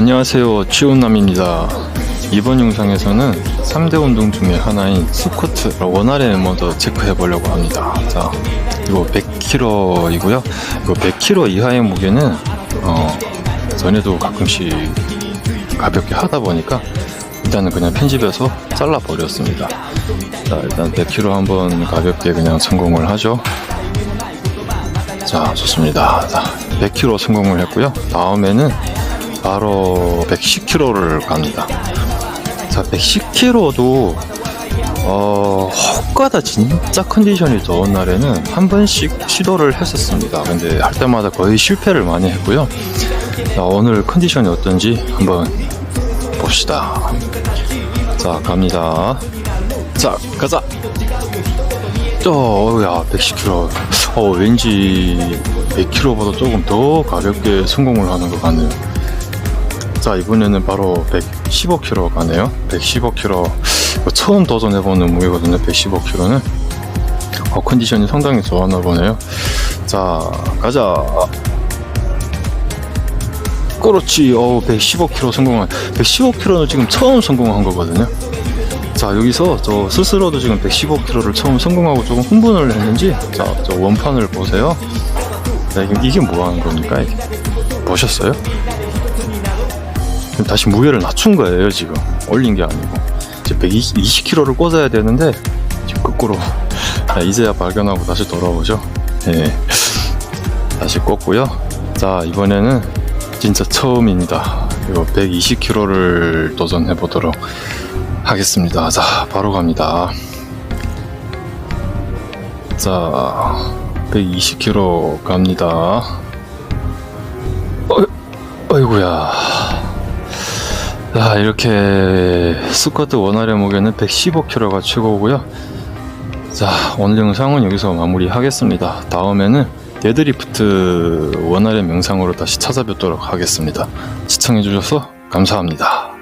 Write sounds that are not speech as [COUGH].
안녕하세요. 치온남입니다. 이번 영상에서는 3대 운동 중에 하나인 스쿼트 원활의 모드 체크해 보려고 합니다. 자 이거 100kg이고요. 이거 100kg 이하의 무게는 어, 전에도 가끔씩 가볍게 하다 보니까 일단은 그냥 편집해서 잘라 버렸습니다. 자 일단 100kg 한번 가볍게 그냥 성공을 하죠. 자 좋습니다. 자, 100kg 성공을 했고요. 다음에는 바로 110kg를 갑니다. 자 110kg도 어 혹가다 진짜 컨디션이 좋은 날에는 한 번씩 시도를 했었습니다. 근데 할 때마다 거의 실패를 많이 했고요. 자 오늘 컨디션이 어떤지 한번 봅시다. 자 갑니다. 자 가자! 어, 야, 110kg. 어, 왠지 100kg보다 조금 더 가볍게 성공을 하는 것 같네요. 자, 이번에는 바로 115kg 가네요. 115kg. 이거 처음 도전해보는 무게거든요, 115kg는. 어, 컨디션이 상당히 좋았나 보네요. 자, 가자. 그렇지. 어, 115kg 성공한. 115kg는 지금 처음 성공한 거거든요. 자 여기서 저 스스로도 지금 115kg를 처음 성공하고 조금 흥분을 했는지 자 저 원판을 보세요 자, 이게, 이게 뭐 하는 겁니까 이게 보셨어요? 지금 [LAUGHS] 다시 무게를 낮춘 거예요 지금 올린 게 아니고 이제 120kg를 꽂아야 되는데 지금 거꾸로 자, [LAUGHS] 이제야 발견하고 다시 돌아오죠 예 다시 꽂고요 자 이번에는 진짜 처음입니다 이거 120kg를 도전해 보도록 하겠습니다. 자, 바로 갑니다. 자, 120kg 갑니다. 어, 어이구야. 자, 이렇게 스쿼트 원활의 무게는 115kg가 최고고요. 자, 오늘 영상은 여기서 마무리하겠습니다. 다음에는 데드리프트 원활의 명상으로 다시 찾아뵙도록 하겠습니다. 시청해주셔서 감사합니다.